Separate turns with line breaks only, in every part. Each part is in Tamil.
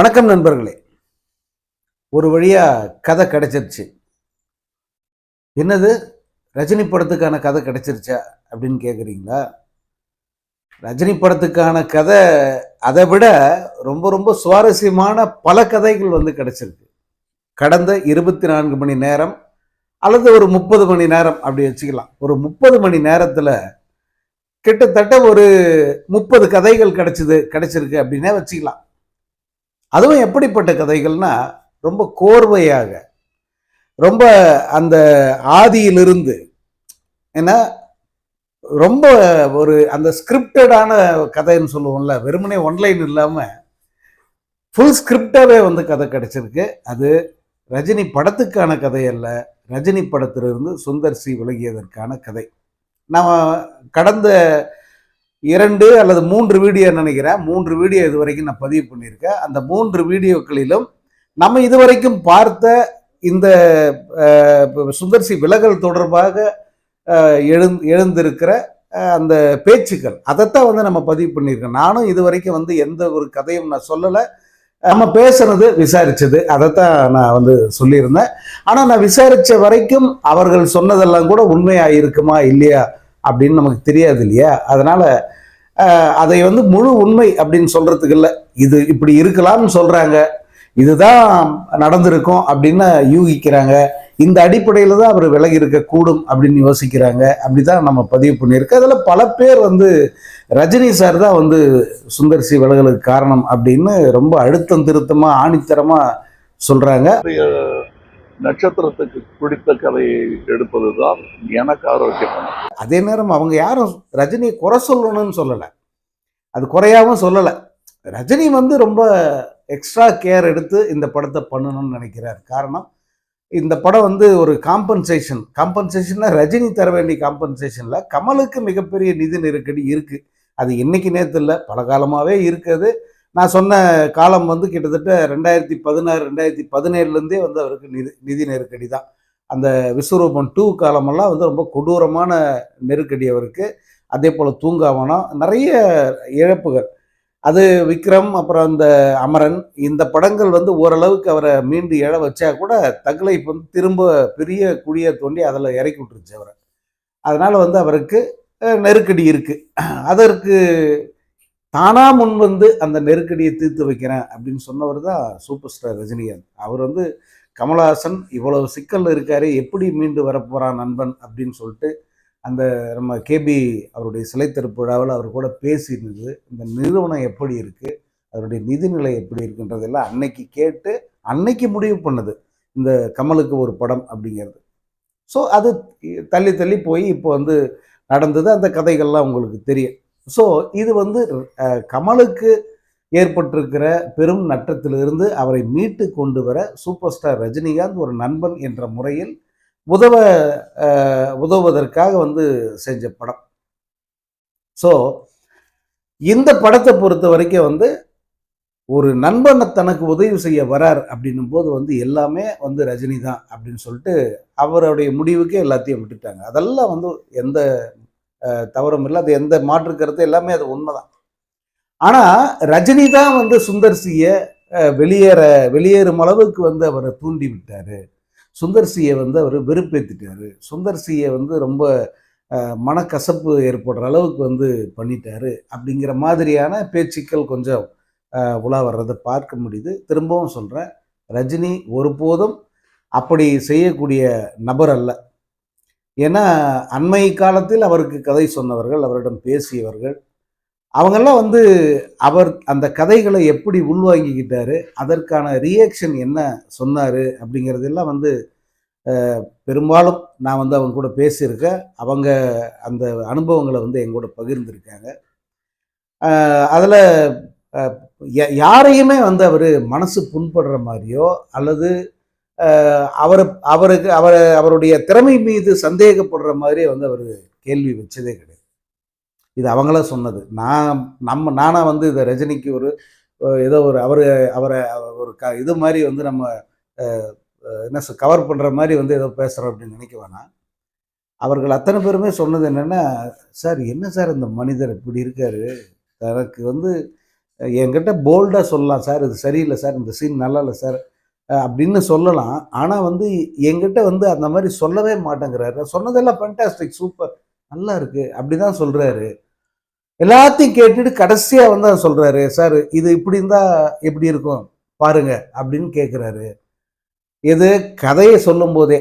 வணக்கம் நண்பர்களே. ஒரு வழியாக கதை கிடைச்சிருச்சு. என்னது? ரஜினி படத்துக்கான கதை கிடைச்சிருச்சா? அப்படின்னு கேட்குறீங்களா ரஜினி படத்துக்கான கதை அதை விட ரொம்ப ரொம்ப சுவாரஸ்யமான பல கதைகள் வந்து கிடைச்சிருக்கு. கடந்த இருபத்தி நான்கு மணி நேரம் அல்லது ஒரு முப்பது மணி நேரம் அப்படி வச்சுக்கலாம். ஒரு முப்பது மணி நேரத்தில் கிட்டத்தட்ட ஒரு முப்பது கதைகள் கிடச்சிது கிடைச்சிருக்கு அப்படின்னே வச்சுக்கலாம். அதுவும் எப்படிப்பட்ட கதைகள்னா ரொம்ப கோர்வையாக ரொம்ப அந்த ஆதியிலிருந்து ஏன்னா ரொம்ப ஒரு அந்த ஸ்கிரிப்டடான கதைன்னு சொல்லுவோம்ல வெறுமனே ஒன்லைன் இல்லாமல் ஃபுல் ஸ்கிரிப்டாகவே வந்து கதை கிடச்சிருக்கு. அது ரஜினி படத்துக்கான கதை அல்ல ரஜினி படத்திலிருந்து சுந்தர் சி விலகியதற்கான கதை. நாம் கடந்த இரண்டு அல்லது மூன்று வீடியோ நினைக்கிறேன். மூன்று வீடியோ இது வரைக்கும் நான் பதிவு பண்ணியிருக்கேன். அந்த மூன்று வீடியோக்களிலும் நம்ம இதுவரைக்கும் பார்த்த இந்த சுந்தர்சி விலகல் தொடர்பாக எழு எழுந்திருக்கிற அந்த பேச்சுக்கள் அதைத்தான் வந்து நம்ம பதிவு பண்ணியிருக்கோம். நானும் இது வரைக்கும் வந்து எந்த ஒரு கதையும் நான் சொல்லலை. நம்ம பேசுனது விசாரித்தது அதைத்தான் நான் வந்து சொல்லியிருந்தேன். ஆனால் நான் விசாரித்த வரைக்கும் அவர்கள் சொன்னதெல்லாம் கூட உண்மையாக இருக்குமா இல்லையா அப்படின்னு நமக்கு தெரியாது இல்லையா? அதனால் அதை வந்து முழு உண்மை அப்படின்னு சொல்றதுக்கு இல்லை. இது இப்படி இருக்கலாம்னு சொல்றாங்க. இதுதான் நடந்திருக்கும் அப்படின்னு யூகிக்கிறாங்க. இந்த அடிப்படையில் தான் அவர் விலகி இருக்க கூடும் அப்படின்னு யோசிக்கிறாங்க. அப்படிதான் நம்ம பதிவு பண்ணியிருக்கோம். அதில் பல பேர் வந்து ரஜினி சார் தான் வந்து சுந்தர் சி விலகலுக்கு காரணம் அப்படின்னு ரொம்ப அழுத்தம் திருத்தமாக ஆணித்தரமாக சொல்கிறாங்க
நட்சத்திரத்துக்கு பிடித்த கதையை எடுப்பது தான் எனக்கு ஆரோக்கியமான
அதே நேரம் அவங்க யாரும் ரஜினியை குறை சொல்லணும்னு சொல்லலை. அது குறையாவும் சொல்லலை. ரஜினி வந்து ரொம்ப எக்ஸ்ட்ரா கேர் எடுத்து இந்த படத்தை பண்ணணும்னு நினைக்கிறார். காரணம் இந்த படம் வந்து ஒரு காம்பன்சேஷன் காம்பன்சேஷன்னா ரஜினி தர வேண்டிய காம்பன்சேஷனில் கமலுக்கு மிகப்பெரிய நிதி நெருக்கடி இருக்குது அது இன்னைக்கு நேரத்தில் பல காலமாகவே இருக்குது. நான் சொன்ன காலம் வந்து கிட்டத்தட்ட ரெண்டாயிரத்தி பதினாறு ரெண்டாயிரத்தி பதினேழுலேருந்தே வந்து அவருக்கு நிதி நிதி நெருக்கடி தான். அந்த விஸ்வரூபம் டூ காலமெல்லாம் வந்து ரொம்ப கொடூரமான நெருக்கடி அவருக்கு. அதே போல் தூங்காவனம் நிறைய இழப்புகள். அது விக்ரம் அப்புறம் அந்த அமரன் இந்த படங்கள் வந்து ஓரளவுக்கு அவரை மீண்டு எழ வச்சா கூட தகலை இப்போ வந்து திரும்ப பெரிய குழியை தோண்டி அதில் இறக்கி விட்டுருச்சு அவரை. அதனால் வந்து அவருக்கு நெருக்கடி இருக்குது அதற்கு தானா முன் வந்து அந்த நெருக்கடியை தீர்த்து வைக்கிறேன் அப்படின்னு சொன்னவர் தான் சூப்பர் ஸ்டார் ரஜினிகாந்த். அவர் வந்து கமலஹாசன் இவ்வளவு சிக்கல் இருக்காரு எப்படி மீண்டு வரப்போகிறான் நண்பன் அப்படின்னு சொல்லிட்டு அந்த நம்ம கேபி அவருடைய சிலை திறப்பு விழாவில் அவர் கூட பேசியிருந்தது. இந்த நிறுவனம் எப்படி இருக்குது அவருடைய நிதிநிலை எப்படி இருக்குன்றதெல்லாம் அன்னைக்கு கேட்டு அன்னைக்கு முடிவு பண்ணது. இந்த கமலுக்கு ஒரு படம் அப்படிங்கிறது. ஸோ அது தள்ளி தள்ளி போய் இப்போ வந்து நடந்தது. அந்த கதைகள்லாம் உங்களுக்கு தெரியும். ஸோ இது வந்து கமலுக்கு ஏற்பட்டிருக்கிற பெரும் நட்டத்திலிருந்து அவரை மீட்டு கொண்டு வர சூப்பர் ஸ்டார் ரஜினிகாந்த் ஒரு நண்பன் என்ற முறையில் உதவ உதவுவதற்காக வந்து செஞ்ச படம். ஸோ இந்த படத்தை பொறுத்த வரைக்கும் வந்து ஒரு நண்பனை தனக்கு உதவி செய்ய வரார் அப்படின்னும் போது வந்து எல்லாமே வந்து ரஜினி தான் அப்படின்னு சொல்லிட்டு அவருடைய முடிவுக்கே எல்லாத்தையும் விட்டுட்டாங்க. அதெல்லாம் வந்து எந்த தவறும் இல்லை. அது எந்த மாற்று கருத்து எல்லாமே அது உண்மைதான். ஆனால் ரஜினி தான் வந்து சுந்தர் சியை வெளியேற வெளியேறும் அளவுக்கு வந்து அவரை தூண்டி விட்டார். சுந்தர் சியை வந்து அவர் வெறுப்பேற்றிட்டார் சுந்தர் சியை வந்து ரொம்ப மனக்கசப்பு ஏற்படுற அளவுக்கு வந்து பண்ணிட்டாரு. அப்படிங்கிற மாதிரியான பேச்சுக்கள் கொஞ்சம் உலா வர்றதை பார்க்க முடியுது. திரும்பவும் சொல்கிறேன் ரஜினி ஒருபோதும் அப்படி செய்யக்கூடிய நபர் அல்ல. ஏன்னா அண்மை காலத்தில் அவருக்கு கதை சொன்னவர்கள் அவரிடம் பேசியவர்கள் அவங்கெல்லாம் வந்து அவர் அந்த கதைகளை எப்படி உள்வாங்கிக்கிட்டாரு அதற்கான ரியாக்ஷன் என்ன சொன்னார் அப்படிங்கிறதெல்லாம் வந்து பெரும்பாலும் நான் வந்து அவங்க கூட பேசியிருக்கேன். அவங்க அந்த அனுபவங்களை வந்து எங்கூட பகிர்ந்திருக்காங்க. அதில் யாரையுமே வந்து அவர் மனசு புண்படுற மாதிரியோ அல்லது அவர் அவருக்கு அவர் அவருடைய திறமை மீது சந்தேகப்படுற மாதிரியே வந்து அவர் கேள்வி வச்சதே கிடையாது. இது அவங்கள சொன்னது. நான் நம்ம நானாக வந்து இதை ரஜினிக்கு ஒரு ஏதோ ஒரு அவர் அவரை ஒரு க இது மாதிரி வந்து நம்ம என்ன கவர் பண்ணுற மாதிரி வந்து ஏதோ பேசுகிறோம் அப்படின்னு நினைக்க வேணாம். அவர்கள் அத்தனை பேருமே சொன்னது என்னென்னா சார் என்ன சார் இந்த மனிதர் இப்படி இருக்காரு? எனக்கு வந்து என்கிட்ட போல்டாக சொல்லலாம் சார். இது சரியில்லை சார். இந்த சீன் நல்லா இல்லை சார். அப்படின்னு சொல்லலாம். ஆனால் வந்து எங்கிட்ட வந்து அந்த மாதிரி சொல்லவே மாட்டேங்கிறாரு. சொன்னதெல்லாம் ஃபண்டாஸ்டிக் சூப்பர் நல்லா இருக்கு. அப்படி தான் சொல்கிறாரு எல்லாத்தையும் கேட்டுட்டு கடைசியாக வந்து அதை சொல்கிறாரு சார் இது இப்படி இருந்தால் எப்படி இருக்கும்? பாருங்க அப்படின்னு கேட்குறாரு இது கதையை சொல்லும் போதே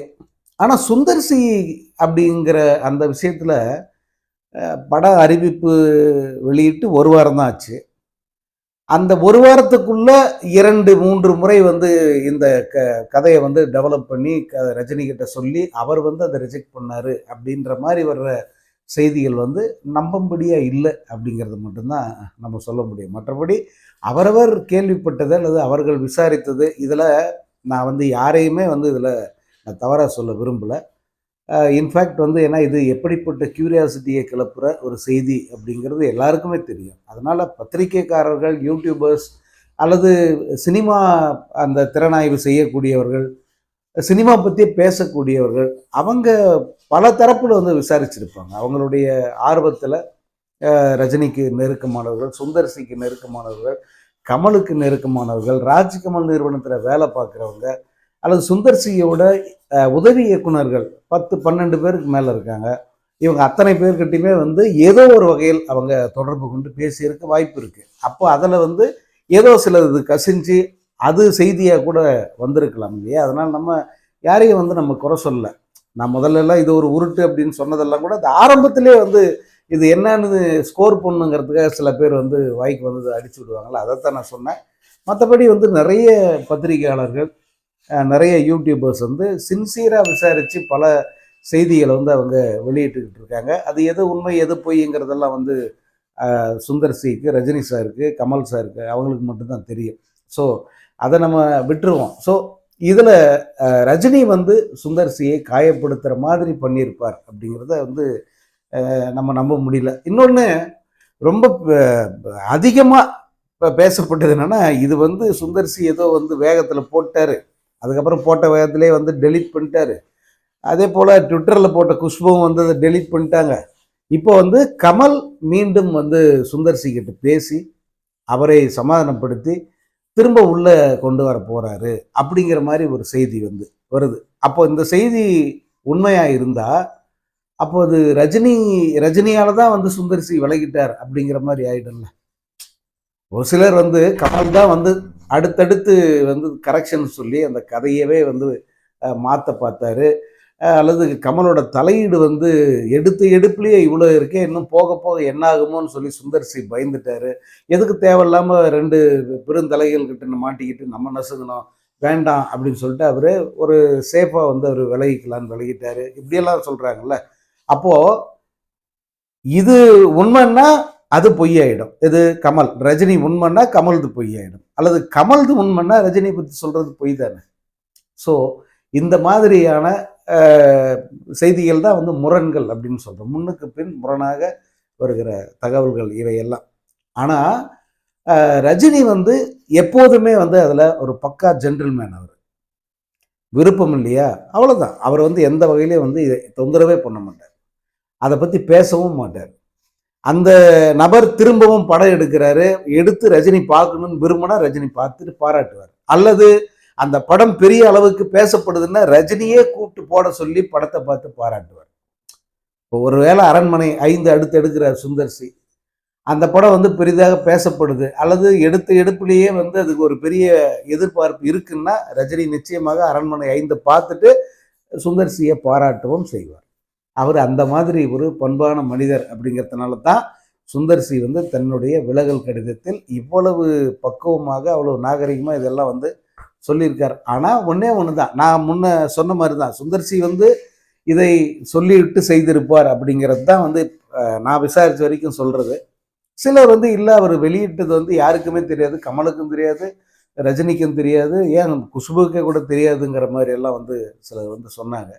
ஆனால் சுந்தர்சி அப்படிங்கிற அந்த விஷயத்தில் பட அறிவிப்பு வெளியிட்டு ஒரு வாரம் தான் ஆச்சு. அந்த ஒரு வாரத்துக்குள்ள இரண்டு மூன்று முறை வந்து இந்த க கதையை வந்து டெவலப் பண்ணி க ரஜினிகிட்ட சொல்லி அவர் வந்து அதை ரிஜெக்ட் பண்ணார் அப்படின்ற மாதிரி வர்ற செய்திகள் வந்து நம்பும்படியாக இல்லை அப்படிங்கிறது மட்டும்தான் நம்ம சொல்ல முடியும். மற்றபடி அவரவர் கேள்விப்பட்டது அல்லது அவர்கள் விசாரித்தது இதில் நான் வந்து யாரையுமே வந்து இதில் நான் தவறாக சொல்ல விரும்பலை. இன்ஃபேக்ட் வந்து ஏன்னா இது எப்படிப்பட்ட கியூரியாசிட்டியை கிளப்புற ஒரு செய்தி அப்படிங்கிறது எல்லாருக்குமே தெரியும். அதனால் பத்திரிக்கைக்காரர்கள் யூடியூபர்ஸ் அல்லது சினிமா அந்த திறனாய்வு செய்யக்கூடியவர்கள் சினிமா பற்றி பேசக்கூடியவர்கள் அவங்க பல தரப்பில் வந்து விசாரிச்சிருப்பாங்க. அவங்களுடைய ஆர்வத்தில் ரஜினிக்கு நெருக்கமானவர்கள் சுந்தர்சிக்கு நெருக்கமானவர்கள் கமலுக்கு நெருக்கமானவர்கள் ராஜ்கமல் நிறுவனத்தில் வேலை பார்க்குறவங்க அல்லது சுந்தர் சியோட உதவி இயக்குனர்கள் பத்து பன்னெண்டு பேருக்கு மேலே இருக்காங்க. இவங்க அத்தனை பேர்கிட்டையுமே வந்து ஏதோ ஒரு வகையில் அவங்க தொடர்பு கொண்டு பேசியிருக்க வாய்ப்பு இருக்குது அப்போ அதில் வந்து ஏதோ சிலது கசிஞ்சு அது செய்தியாக கூட வந்திருக்கலாம் இல்லையா? அதனால் நம்ம யாரையும் வந்து நம்ம குறை சொல்ல நான் முதல்ல எல்லாம் இது ஒரு உருட்டு அப்படின்னு சொன்னதெல்லாம் கூட அது ஆரம்பத்திலே வந்து இது என்னன்னு ஸ்கோர் பண்ணுங்கிறதுக்காக சில பேர் வந்து வாய்க்கு வந்து அடிச்சு விடுவாங்கள்ல அதைத்தான் நான் சொன்னேன். மற்றபடி வந்து நிறைய பத்திரிகையாளர்கள் நிறைய யூடியூபர்ஸ் வந்து சின்சியராக விசாரித்து பல செய்திகளை வந்து அவங்க வெளியிட்டுக்கிட்டு இருக்காங்க. அது எது உண்மை எது பொய்ங்கிறதெல்லாம் வந்து சுந்தர் சிக்கு ரஜினி சாருக்கு கமல் சாருக்கு அவங்களுக்கு மட்டும்தான் தெரியும். ஸோ அதை நம்ம விட்டுருவோம். ஸோ இதில் ரஜினி வந்து சுந்தர் சியை காயப்படுத்துகிற மாதிரி பண்ணியிருப்பார் அப்படிங்கிறத வந்து நம்ம நம்ப முடியல. இன்னொன்று ரொம்ப அதிகமாக இப்போ பேசப்பட்டது என்னென்னா இது வந்து சுந்தர்சி ஏதோ வந்து வேகத்தில் போட்டார். அதுக்கப்புறம் போட்ட வேகத்திலே வந்து டெலீட் பண்ணிட்டாரு. அதே போல் ட்விட்டரில் போட்ட குஷ்புவும் வந்து அதை டெலீட் பண்ணிட்டாங்க. இப்போ வந்து கமல் மீண்டும் வந்து சுந்தர் சிங்கிட்ட பேசி அவரை சமாதானப்படுத்தி திரும்ப உள்ளே கொண்டு வர போகிறாரு அப்படிங்கிற மாதிரி ஒரு செய்தி வந்து வருது. அப்போ இந்த செய்தி உண்மையாக இருந்தால் அப்போ அது ரஜினி ரஜினியால் தான் வந்து சுந்தர்சி விலகிட்டார் அப்படிங்கிற மாதிரி ஆயிடும்ல. ஒரு சிலர் வந்து கமல் தான் வந்து அடுத்தடுத்து வந்து கரெக்ஷன் சொல்லி அந்த கதையவே வந்து மாற்ற பார்த்தாரு. அல்லது கமலோட தலையீடு வந்து எடுத்து எடுப்புலேயே இவ்வளோ இருக்கே இன்னும் போக போக என்னாகுமோன்னு சொல்லி சுந்தர் சி பயந்துட்டாரு. எதுக்கு தேவையில்லாமல் ரெண்டு பெருந்தலைகள் கிட்ட மாட்டிக்கிட்டு நம்ம நசுங்கணும் வேண்டாம் அப்படின்னு சொல்லிட்டு அவர் ஒரு சேஃபாக வந்து அவர் விலகிக்கலான்னு விலகிட்டாரு. இப்படியெல்லாம் சொல்கிறாங்கல்ல அப்போது இது உண்மைன்னா அது பொய்யாயிடும். இது கமல். ரஜினி உண்மைன்னா கமல்து பொய்யாயிடும். அல்லது கமல்து உண்மைன்னா ரஜினி பற்றி சொல்கிறது பொய் தானே ஸோ இந்த மாதிரியான செய்திகள் தான் வந்து முரண்கள் அப்படின்னு சொல்கிறோம் முன்னுக்கு பின் முரணாக வருகிற தகவல்கள் இவையெல்லாம். ஆனால் ரஜினி வந்து எப்போதுமே வந்து அதில் ஒரு பக்கா ஜென்டில்மேன் அவர். விருப்பம் இல்லையா? அவ்வளோதான் அவர் வந்து எந்த வகையிலையும் வந்து இதை தொந்தரவே பண்ண மாட்டார். அதை பற்றி பேசவும் மாட்டார். அந்த நபர் திரும்பவும் படம் எடுக்கிறாரு எடுத்து ரஜினி பார்க்கணும்னு விரும்பினா ரஜினி பார்த்துட்டு பாராட்டுவார். அல்லது அந்த படம் பெரிய அளவுக்கு பேசப்படுதுன்னா ரஜினியே கூப்பிட்டு போட சொல்லி படத்தை பார்த்து பாராட்டுவார். இப்போ ஒருவேளை அரண்மனை ஐந்து அடுத்து எடுக்கிறார் சுந்தர்சி. அந்த படம் வந்து பெரிதாக பேசப்படுது. அல்லது எடுத்த எடுப்புலேயே வந்து அதுக்கு ஒரு பெரிய எதிர்பார்ப்பு இருக்குன்னா ரஜினி நிச்சயமாக அரண்மனை ஐந்து பார்த்துட்டு சுந்தர்சியை பாராட்டவும் செய்வார். அவர் அந்த மாதிரி ஒரு பண்பான மனிதர் அப்படிங்கிறதுனால தான் சுந்தர்சி வந்து தன்னுடைய விலகல் கடிதத்தில் இவ்வளவு பக்குவமாக அவ்வளவு நாகரிகமாக இதெல்லாம் வந்து சொல்லியிருக்கார். ஆனால் ஒன்றே ஒன்று தான் நான் முன்ன சொன்ன மாதிரி தான் சுந்தர்சி வந்து இதை சொல்லிவிட்டு செய்திருப்பார் அப்படிங்கிறது தான் வந்து நான் விசாரித்த வரைக்கும் சொல்கிறது சிலர் வந்து இல்லை அவர் வெளியிட்டது வந்து யாருக்குமே தெரியாது. கமலுக்கும் தெரியாது ரஜினிக்கும் தெரியாது. ஏன் குஷ்புக்கே கூட தெரியாதுங்கிற மாதிரி எல்லாம் வந்து சிலர் வந்து சொன்னாங்க.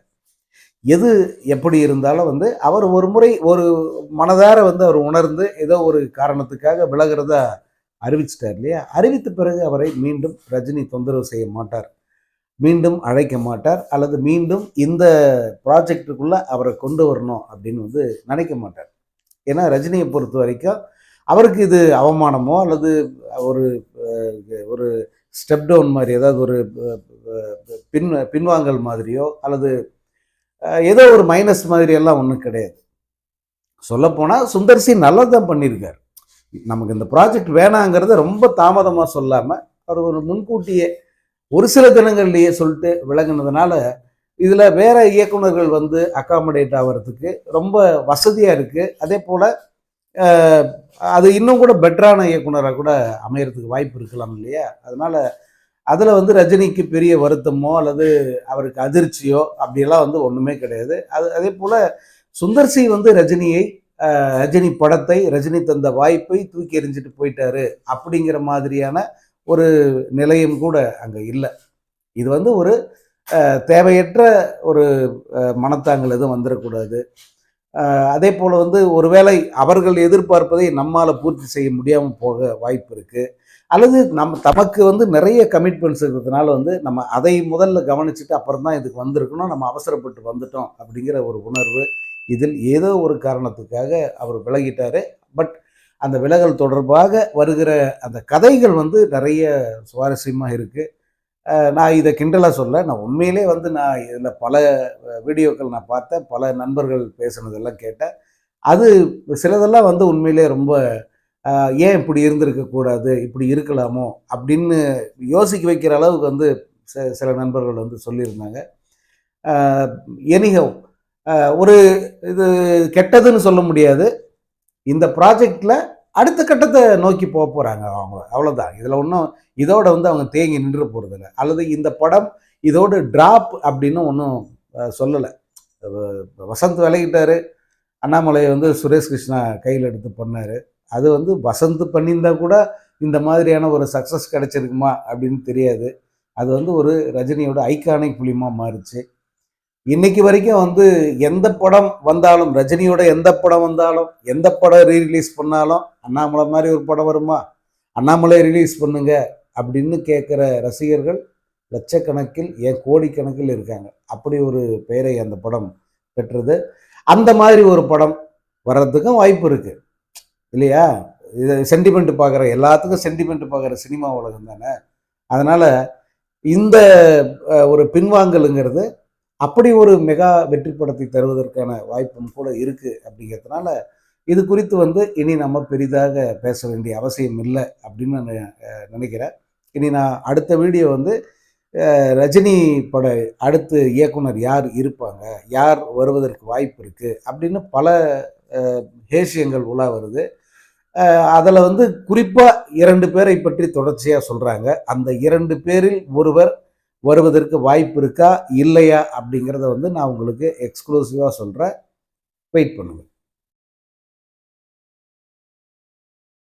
எது எப்படி இருந்தாலும் வந்து அவர் ஒரு முறை ஒரு மனதார வந்து அவர் உணர்ந்து ஏதோ ஒரு காரணத்துக்காக விலகிறதா அறிவிச்சிட்டார் இல்லையா? அறிவித்த பிறகு அவரை மீண்டும் ரஜினி தொந்தரவு செய்ய மாட்டார். மீண்டும் அழைக்க மாட்டார். அல்லது மீண்டும் இந்த ப்ராஜெக்டுக்குள்ளே அவரை கொண்டு வரணும் அப்படின்னு வந்து நினைக்க மாட்டார். ஏன்னா ரஜினியை பொறுத்த வரைக்கும் அவருக்கு இது அவமானமோ அல்லது ஒரு ஒரு ஸ்டெப் டவுன் மாதிரி ஏதாவது ஒரு பின் பின்வாங்கல் மாதிரியோ அல்லது ஏதோ ஒரு மைனஸ் மாதிரி எல்லாம் ஒன்றும் கிடையாது. சொல்லப்போனால் சுந்தர்சி நல்லது தான் பண்ணியிருக்கார். நமக்கு இந்த ப்ராஜெக்ட் வேணாங்கிறத ரொம்ப தாமதமாக சொல்லாமல் அவர் ஒரு முன்கூட்டியே ஒரு சில தினங்கள்லேயே சொல்லிட்டு விளங்கினதுனால இதில் வேற இயக்குனர்கள் வந்து அக்காமடேட் ஆகிறதுக்கு ரொம்ப வசதியாக இருக்குது அதே போல் அது இன்னும் கூட பெட்டரான இயக்குனராக கூட அமையறதுக்கு வாய்ப்பு இருக்கலாம் இல்லையா? அதனால் அதில் வந்து ரஜினிக்கு பெரிய வருத்தமோ அல்லது அவருக்கு அதிர்ச்சியோ அப்படியெல்லாம் வந்து ஒன்றுமே கிடையாது. அது அதே போல் சுந்தர்சி வந்து ரஜினியை ரஜினி படத்தை ரஜினி தந்த வாய்ப்பை தூக்கி எறிஞ்சிட்டு போயிட்டாரு அப்படிங்கிற மாதிரியான ஒரு நிலையும் கூட அங்கே இல்லை. இது வந்து ஒரு தேவையற்ற ஒரு மனத்தாங்கள் மனத்தாங்கல் எதுவும் வந்துடக்கூடாது அதே போல் வந்து ஒருவேளை அவர்கள் எதிர்பார்ப்பதை நம்மால் பூர்த்தி செய்ய முடியாமல் போக வாய்ப்பு இருக்குது அல்லது நம்ம தமக்கு வந்து நிறைய கமிட்மெண்ட்ஸ் இருக்கிறதுனால வந்து நம்ம அதை முதல்ல கவனிச்சுட்டு அப்புறம் தான் இதுக்கு வந்திருக்கணும் நம்ம அவசரப்பட்டு வந்துட்டோம் அப்படிங்கிற ஒரு உணர்வு இதில் ஏதோ ஒரு காரணத்துக்காக அவர் விலகிட்டார். பட் அந்த விலகல் தொடர்பாக வருகிற அந்த கதைகள் வந்து நிறைய சுவாரஸ்யமாக இருக்குது நான் இதை கிண்டலாக சொல்ல நான் உண்மையிலே வந்து நான் இதில் பல வீடியோக்கள் நான் பார்த்தேன் பல நண்பர்கள் பேசுனதெல்லாம் கேட்டேன். அது சிலதெல்லாம் வந்து உண்மையிலே ரொம்ப ஏன் இப்படி இருந்திருக்கக்கூடாது இப்படி இருக்கலாமோ? அப்படின்னு யோசிக்க வைக்கிற அளவுக்கு வந்து சில சில நண்பர்கள் வந்து சொல்லியிருந்தாங்க. எனிகோ ஒரு இது கெட்டதுன்னு சொல்ல முடியாது. இந்த ப்ராஜெக்டில் அடுத்த கட்டத்தை நோக்கி போக போகிறாங்க அவங்க. அவ்வளோதான் இதில் ஒன்றும் இதோட வந்து அவங்க தேங்கி நின்று போகிறதில்ல அல்லது இந்த படம் இதோட ட்ராப் அப்படின்னு ஒன்றும் சொல்லலை. வசந்த் விளையிட்டார் அண்ணாமலையை வந்து சுரேஷ் கிருஷ்ணா கையில் எடுத்து பண்ணார். அது வந்து வசந்த் பண்ணியிருந்தா கூட இந்த மாதிரியான ஒரு சக்ஸஸ் கிடைச்சிருக்குமா அப்படின்னு தெரியாது. அது வந்து ஒரு ரஜினியோட ஐகானிக் ஃபிலிமாக மாறுச்சு. இன்னைக்கு வரைக்கும் வந்து எந்த படம் வந்தாலும் ரஜினியோட எந்த படம் வந்தாலும் எந்த படம் ரீரிலீஸ் பண்ணாலும் அண்ணாமலை மாதிரி ஒரு படம் வருமா? அண்ணாமலை ரிலீஸ் பண்ணுங்க அப்படின்னு கேட்குற ரசிகர்கள் லட்சக்கணக்கில் ஏன் கோடிக்கணக்கில் இருக்காங்க. அப்படி ஒரு பெயரை அந்த படம் பெற்றது. அந்த மாதிரி ஒரு படம் வர்றதுக்கும் வாய்ப்பு இருக்குது இல்லையா? இது சென்டிமெண்ட் பார்க்குற எல்லாத்துக்கும் சென்டிமெண்ட் பார்க்குற சினிமா உலகம் தானே? அதனால் இந்த ஒரு பின்வாங்கலுங்கிறது அப்படி ஒரு மெகா வெற்றி படத்தை தருவதற்கான வாய்ப்பும் கூட இருக்குது அப்படிங்கிறதுனால இது குறித்து வந்து இனி நம்ம பெரிதாக பேச வேண்டிய அவசியம் இல்லை அப்படின்னு நான் நினைக்கிறேன். இனி நான் அடுத்த வீடியோ வந்து ரஜினி பட அடுத்து இயக்குனர் யார் இருப்பாங்க? யார் வருவதற்கு வாய்ப்பு இருக்குது அப்படின்னு பல ஹேசியங்கள் ஹேஷியங்கள் உலா வருது. அதில் வந்து குறிப்பாக இரண்டு பேரை பற்றி தொடர்ச்சியாக சொல்கிறாங்க அந்த இரண்டு பேரில் ஒருவர் வருவதற்கு வாய்ப்பு இருக்கா இல்லையா அப்படிங்கிறத வந்து நான் உங்களுக்கு எக்ஸ்க்ளூசிவாக சொல்கிறேன் வெயிட் பண்ணுங்கள்